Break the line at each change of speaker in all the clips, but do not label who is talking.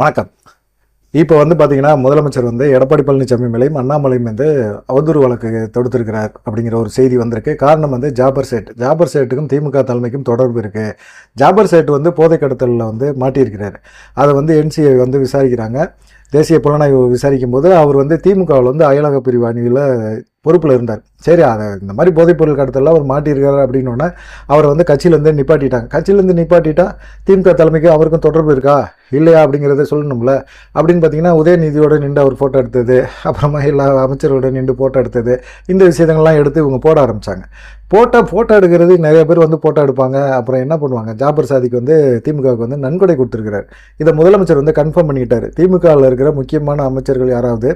வணக்கம். இப்போ வந்து பார்த்தீங்கன்னா முதலமைச்சர் வந்து எடப்பாடி பழனிசாமி மேலையும் அண்ணாமலையும் வந்து அவதூறு வழக்கு தொடுத்திருக்கிறார் அப்படிங்கிற ஒரு செய்தி வந்திருக்கு. காரணம் வந்து ஜாபர் சேட். ஜாபர் சேட்டுக்கும் திமுக தலைமைக்கும் தொடர்பு இருக்குது ஜாபர் சேட் வந்து போதை கடத்தலில் வந்து மாட்டியிருக்கிறார். அதை வந்து என்சிஐ வந்து விசாரிக்கிறாங்க. தேசிய புலனாய்வு விசாரிக்கும் போது அவர் வந்து திமுகவில் வந்து அயலக பிரிவு அணியில் பொறுப்பில் இருந்தார். சரி அதை இந்த மாதிரி போதைப்பொருள் கடத்தலாம் அவர் மாட்டியிருக்காரு அப்படின்னோடனே அவரை வந்து கட்சியிலேருந்து நிப்பாட்டிட்டாங்க. கட்சியிலேருந்து நிப்பாட்டிட்டா திமுக தலைமைக்கு அவருக்கும் தொடர்பு இருக்கா? இல்லையா அப்படிங்கிறத சொல்லணும்ல. அப்படின்னு பார்த்தீங்கன்னா உதயநிதியோட நின்று அவர் ஃபோட்டோ எடுத்தது அப்புறமா எல்லா அமைச்சரோட நின்று ஃபோட்டோ எடுத்தது இந்த விஷயங்கள்லாம் எடுத்து இவங்க போட ஆரம்பித்தாங்க போட்டோ ஃபோட்டோ எடுக்கிறது நிறைய பேர் வந்து ஃபோட்டோ எடுப்பாங்க. அப்புறம் என்ன பண்ணுவாங்க? ஜாபர் சாதிக்கு வந்து திமுகவுக்கு வந்து நன்கொடை கொடுத்துருக்கிறார். இதை முதலமைச்சர் வந்து கன்ஃபார்ம் பண்ணிக்கிட்டார். திமுகவில் இருக்கிற முக்கியமான அமைச்சர்கள் யாராவது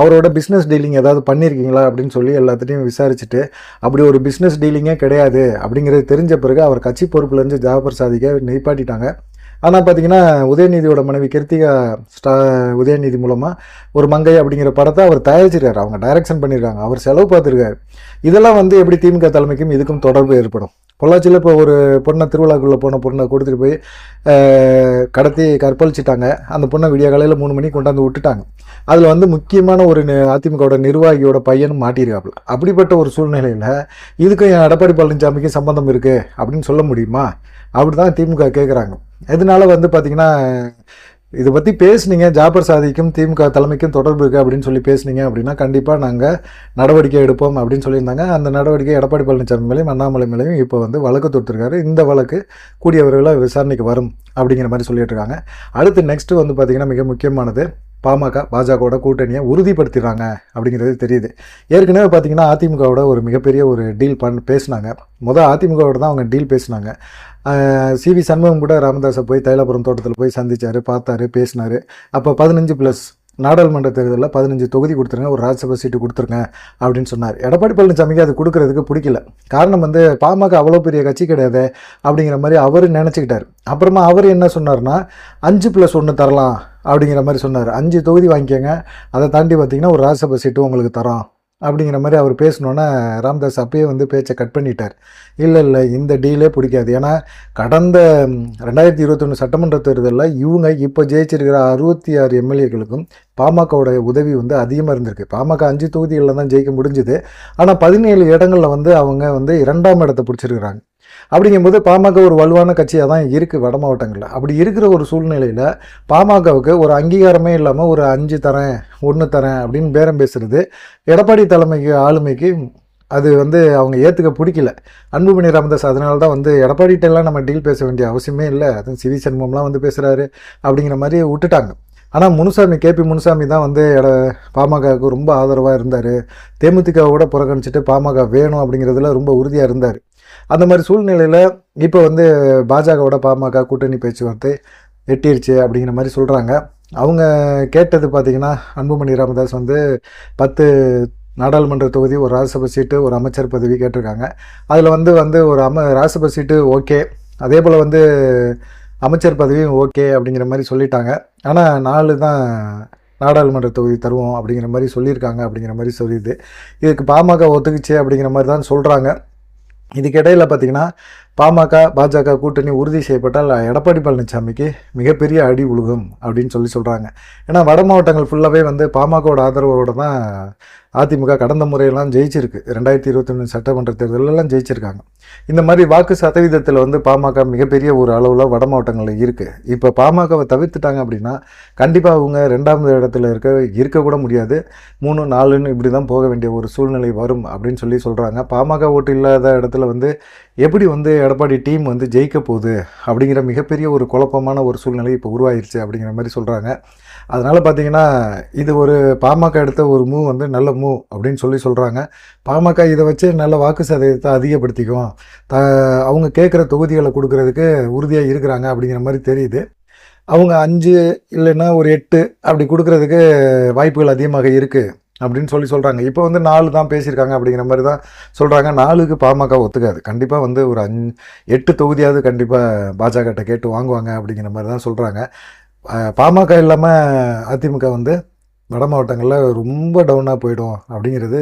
அவரோட பிஸ்னஸ் டீலிங் ஏதாவது பண்ணியிருக்கீங்களா அப்படின்னு சொல்லி எல்லாத்துட்டையும் விசாரிச்சுட்டு அப்படி ஒரு பிஸ்னஸ் டீலிங்கே கிடையாது. அப்படிங்கிறது தெரிஞ்ச பிறகு அவர் கட்சி பொறுப்புலேருந்து ஜாபர் சாதிக்க நிப்பாட்டிட்டாங்க. ஆனால் பார்த்தீங்கன்னா உதயநிதியோட மனைவி கிருத்திகா ஸ்டா உதயநிதி மூலமாக ஒரு மங்கை அப்படிங்கிற படத்தை அவர் தயாரிச்சிருக்காரு. அவங்க டைரக்ஷன் பண்ணியிருக்காங்க அவர் செலவு பார்த்துருக்காரு. இதெல்லாம் வந்து எப்படி திமுக தலைமைக்கும் இதுக்கும் தொடர்பு ஏற்படும்? பொள்ளாச்சியில் இப்போ ஒரு பொண்ணை திருவிழாக்குள்ளே போன பொண்ணை கொடுத்துட்டு போய் கடத்தி கற்பழிச்சிட்டாங்க. அந்த பொண்ணை விடிய காலையில் மூணு மணிக்கு கொண்டாந்து விட்டுட்டாங்க. அதில் வந்து முக்கியமான ஒரு அதிமுகவோட நிர்வாகியோட பையனும் மாட்டியிருக்காப்புல அப்படிப்பட்ட ஒரு சூழ்நிலையில் இதுக்கும் என் எடப்பாடி பழனிசாமிக்கும் சம்பந்தம் இருக்குது அப்படின்னு சொல்ல முடியுமா? அப்படி தான் திமுக கேட்குறாங்க இதனால வந்து பார்த்தீங்கன்னா இதை பற்றி பேசுனீங்க. ஜாபர் சாதிக்கும் திமுக தலைமைக்கும் தொடர்பு இருக்குது அப்படின்னு சொல்லி பேசுனீங்க அப்படின்னா கண்டிப்பாக நாங்கள் நடவடிக்கை எடுப்போம் அப்படின்னு சொல்லியிருந்தாங்க. அந்த நடவடிக்கை எடப்பாடி பழனிசாமி மேலேயும் அண்ணாமலை மேலேயும் இப்போ வந்து வழக்கு தொடுத்துருக்காரு. இந்த வழக்கு கூடிய விரைவில் விசாரணைக்கு வரும் அப்படிங்கிற மாதிரி சொல்லிட்டு இருக்காங்க. அடுத்து நெக்ஸ்ட்டு வந்து பார்த்திங்கன்னா மிக முக்கியமானது பாமக பாஜகவோட கூட்டணியை உறுதிப்படுத்திடுறாங்க அப்படிங்கிறது தெரியுது. ஏற்கனவே பார்த்தீங்கன்னா அதிமுகவோட ஒரு மிகப்பெரிய ஒரு டீல் பண் பேசினாங்க. முதல் அதிமுகவோட தான் அவங்க டீல் பேசினாங்க. சி வி சண்முகம் கூட ராமதாஸை போய் தைலாபுரம் தோட்டத்தில் போய் சந்தித்தார் பார்த்தாரு பேசினாரு. அப்போ பதினஞ்சு ப்ளஸ் நாடாளுமன்ற தேர்தலில் பதினஞ்சு தொகுதி கொடுத்துருங்க ஒரு ராஜ்யசபா சீட்டு கொடுத்துருங்க அப்படின்னு சொன்னார். எடப்பாடி பழனிசாமிக்கு அது கொடுக்கறதுக்கு பிடிக்கல. காரணம் வந்து பாமக அவ்வளோ பெரிய கட்சி கிடையாது அப்படிங்கிற மாதிரி அவர் நினச்சிக்கிட்டார். அப்புறமா அவர் என்ன சொன்னார்னா அஞ்சு ப்ளஸ் ஒன்று தரலாம். அப்படிங்கிற மாதிரி சொன்னார். அஞ்சு தொகுதி வாங்கிக்கோங்க. அதை தாண்டி பார்த்தீங்கன்னா ஒரு ராஜ்யசபா சீட்டு உங்களுக்கு தரோம். அப்படிங்கிற மாதிரி அவர் பேசினோன்னே ராம்தாஸ் அப்பயே வந்து பேச்சை கட் பண்ணிட்டார். இல்லை இல்லை இந்த டீலே பிடிக்காது. ஏன்னா கடந்த ரெண்டாயிரத்தி இருபத்தொன்று சட்டமன்ற தேர்தலில் இவங்க இப்போ ஜெயிச்சிருக்கிற அறுபத்தி ஆறு எம்எல்ஏக்களுக்கும் பாமகவோட உதவி வந்து அதிகமாக இருந்திருக்கு. பாமக அஞ்சு தொகுதிகளில் தான் ஜெயிக்க முடிஞ்சுது. ஆனால் பதினேழு இடங்களில் வந்து அவங்க வந்து இரண்டாம் இடத்தை பிடிச்சிருக்கிறாங்க. அப்படிங்கும்போது பாமக ஒரு வலுவான கட்சியாக தான் இருக்குது வட மாவட்டங்களில். அப்படி இருக்கிற ஒரு சூழ்நிலையில் பாமகவுக்கு ஒரு அங்கீகாரமே இல்லாமல் ஒரு அஞ்சு தரேன் ஒன்று தரேன் அப்படின்னு பேரம் பேசுகிறது எடப்பாடி தலைமைக்கு ஆளுமைக்கு அது வந்து அவங்க ஏற்றுக்க பிடிக்கல. அன்புமணி ராமதாஸ் அதனால தான் வந்து எடப்பாடிட்டெல்லாம் நம்ம டீல் பேச வேண்டிய அவசியமே இல்லை. அதுவும் சிவி சண்முகம்லாம் வந்து பேசுகிறாரு அப்படிங்கிற மாதிரி விட்டுட்டாங்க. ஆனால் முனுசாமி கேபி முனுசாமி தான் வந்து எட பாமகவுக்கு ரொம்ப ஆதரவாக இருந்தார். தேமுதிகவோட புறக்கணிச்சிட்டு பாமக வேணும் அப்படிங்கிறதுல ரொம்ப உறுதியாக இருந்தார். அந்த மாதிரி சூழ்நிலையில் இப்போ வந்து பாஜகவோட பாமக கூட்டணி பேச்சுவார்த்தை எட்டிருச்சு அப்படிங்கிற மாதிரி சொல்கிறாங்க அவங்க கேட்டது பார்த்திங்கன்னா அன்புமணி ராமதாஸ் வந்து பத்து நாடாளுமன்ற தொகுதி ஒரு ராஜ்யசபா சீட்டு ஒரு அமைச்சர் பதவி கேட்டிருக்காங்க. அதில் வந்து வந்து ஒரு அம ராஜ்யசபா சீட்டு ஓகே. அதே போல் வந்து அமைச்சர் பதவியும் ஓகே அப்படிங்கிற மாதிரி சொல்லிட்டாங்க. ஆனால் நாலு தான் நாடாளுமன்ற தொகுதி தருவோம் அப்படிங்கிற மாதிரி சொல்லியிருக்காங்க அப்படிங்கிற மாதிரி சொல்லியுது இதுக்கு பாமக ஒத்துக்குச்சு அப்படிங்கிற மாதிரி தான் சொல்கிறாங்க இதுக்கிடையில் பார்த்தீங்கன்னா பாமக பாஜக கூட்டணி உறுதி செய்யப்பட்டால் எடப்பாடி பழனிசாமிக்கு மிகப்பெரிய அடி உழுகும் அப்படின்னு சொல்லி சொல்கிறாங்க ஏன்னா வட மாவட்டங்கள் ஃபுல்லாகவே வந்து பாமகவோட ஆதரவோடு தான் அதிமுக கடந்த முறையெல்லாம் ஜெயிச்சிருக்கு. ரெண்டாயிரத்தி இருபத்தொன்று சட்டமன்ற தேர்தலெல்லாம் ஜெயிச்சிருக்காங்க. இந்த மாதிரி வாக்கு சதவீதத்தில் வந்து பாமக மிகப்பெரிய ஒரு அளவில் வட மாவட்டங்களில் இருக்குது இப்போ பாமகவை தவிர்த்துட்டாங்க அப்படின்னா கண்டிப்பாக அவங்க ரெண்டாவது இடத்துல இருக்க இருக்கக்கூட முடியாது. மூணு நாலுன்னு இப்படி தான் போக வேண்டிய ஒரு சூழ்நிலை வரும் அப்படின்னு சொல்லி சொல்கிறாங்க பாமக ஓட்டு இல்லாத இடத்துல வந்து எப்படி வந்து எடப்பாடி டீம் வந்து ஜெயிக்க போகுது அப்படிங்கிற மிகப்பெரிய ஒரு குழப்பமான ஒரு சூழ்நிலை இப்போ உருவாயிருச்சு அப்படிங்கிற மாதிரி சொல்கிறாங்க அதனால் பார்த்தீங்கன்னா இது ஒரு பாமக எடுத்த ஒரு மூவ் வந்து நல்ல மூவ் அப்படின்னு சொல்லி சொல்கிறாங்க பாமக இதை வச்சு நல்ல வாக்கு சதவீதத்தை அதிகப்படுத்திக்கும். த அவங்க கேட்குற தொகுதிகளை கொடுக்கறதுக்கு உறுதியாக இருக்கிறாங்க அப்படிங்கிற மாதிரி தெரியுது. அவங்க அஞ்சு இல்லைன்னா ஒரு எட்டு அப்படி கொடுக்கறதுக்கு வாய்ப்புகள் அதிகமாக இருக்குது அப்படின்னு சொல்லி சொல்கிறாங்க இப்போ வந்து நாலு தான் பேசியிருக்காங்க அப்படிங்கிற மாதிரி தான் சொல்கிறாங்க நாலுக்கு பாமக ஒத்துக்காது. கண்டிப்பாக வந்து ஒரு அஞ்சு எட்டு தொகுதியாவது கண்டிப்பாக பாஜகட்ட கேட்டு வாங்குவாங்க அப்படிங்கிற மாதிரி தான் சொல்கிறாங்க பாமக இல்லாமல் அதிமுக வந்து வட மாவட்டங்களில் ரொம்ப டவுனாக போயிடும் அப்படிங்கிறது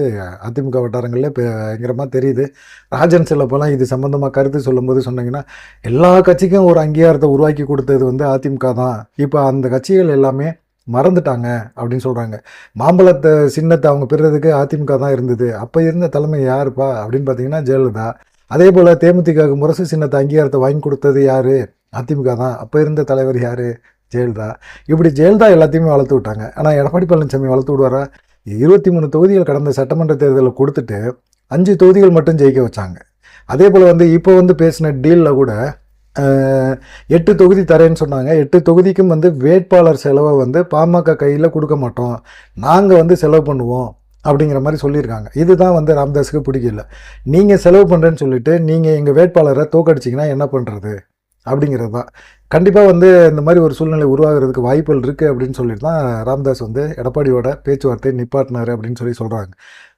அதிமுக வட்டாரங்களில் பயங்கரமாக தெரியுது. ராஜன் செல்லப்போலாம் இது சம்மந்தமாக கருத்து சொல்லும்போது சொன்னீங்கன்னா எல்லா கட்சிக்கும் ஒரு அங்கீகாரத்தை உருவாக்கி கொடுத்தது வந்து அதிமுக தான். இப்போ அந்த கட்சிகள் எல்லாமே மறந்துட்டாங்க அப்படின்னு சொல்கிறாங்க மாம்பழத்தை சின்னத்தை அவங்க பெறுறதுக்கு அதிமுக தான் இருந்தது. அப்போ இருந்த தலைமை யாருப்பா அப்படின்னு பார்த்தீங்கன்னா ஜெயலலிதா. அதே போல் தேமுதிக முரசு சின்னத்தை அங்கீகாரத்தை வாங்கி கொடுத்தது யார்? அதிமுக தான். அப்போ இருந்த தலைவர் யார்? ஜெயலலிதா. இப்படி ஜெயலலிதா எல்லாத்தையுமே வளர்த்து விட்டாங்க. ஆனால் எடப்பாடி பழனிசாமி வளர்த்து விடுவாரா? இருபத்தி மூணு தொகுதிகள் கடந்த சட்டமன்ற தேர்தலில் கொடுத்துட்டு அஞ்சு தொகுதிகள் மட்டும் ஜெயிக்க வச்சாங்க. அதே போல் வந்து இப்போ வந்து பேசின டீலில் கூட எட்டு தொகுதி தரேன்னு சொன்னாங்க. எட்டு தொகுதிக்கும் வந்து வேட்பாளர் செலவை வந்து பாமக கையில் கொடுக்க மாட்டோம். நாங்கள் வந்து செலவு பண்ணுவோம் அப்படிங்கிற மாதிரி சொல்லியிருக்காங்க. இதுதான் வந்து ராம்தாஸுக்கு பிடிக்கல. நீங்கள் செலவு பண்ணுறேன்னு சொல்லிட்டு நீங்கள் எங்கள் வேட்பாளரை தோக்கடிச்சிங்கன்னா என்ன பண்ணுறது அப்படிங்கிறது தான் கண்டிப்பாக வந்து இந்த மாதிரி ஒரு சூழ்நிலை உருவாகிறதுக்கு வாய்ப்புகள் இருக்குது அப்படின்னு சொல்லிட்டு தான் ராம்தாஸ் வந்து எடப்பாடியோட பேச்சுவார்த்தை நிப்பாட்டினார் அப்படின்னு சொல்லி சொல்கிறாங்க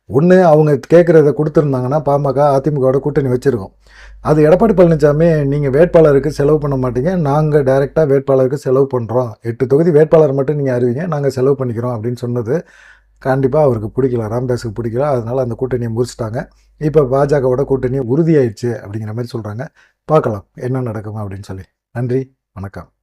ஒன்று அவங்க கேட்குறத கொடுத்துருந்தாங்கன்னா பாமக அதிமுகவோட கூட்டணி வச்சுருக்கோம். அது எடப்பாடி பழனிசாமி நீங்கள் வேட்பாளருக்கு செலவு பண்ண மாட்டீங்க. நாங்கள் டைரெக்டாக வேட்பாளருக்கு செலவு பண்ணுறோம் எட்டு தொகுதி வேட்பாளர் மட்டும் நீங்கள் அறிவிங்க. நாங்கள் செலவு பண்ணிக்கிறோம் அப்படின்னு சொன்னது கண்டிப்பாக அவருக்கு பிடிக்கல. ராம்தாஸுக்கு பிடிக்கல. அதனால் அந்த கூட்டணியை முறிச்சிட்டாங்க. இப்போ பாஜகவோட கூட்டணி உறுதியாயிடுச்சு அப்படிங்கிற மாதிரி சொல்கிறாங்க பார்க்கலாம். என்ன நடக்கும் அப்படின்னு சொல்லி. நன்றி. வணக்கம்.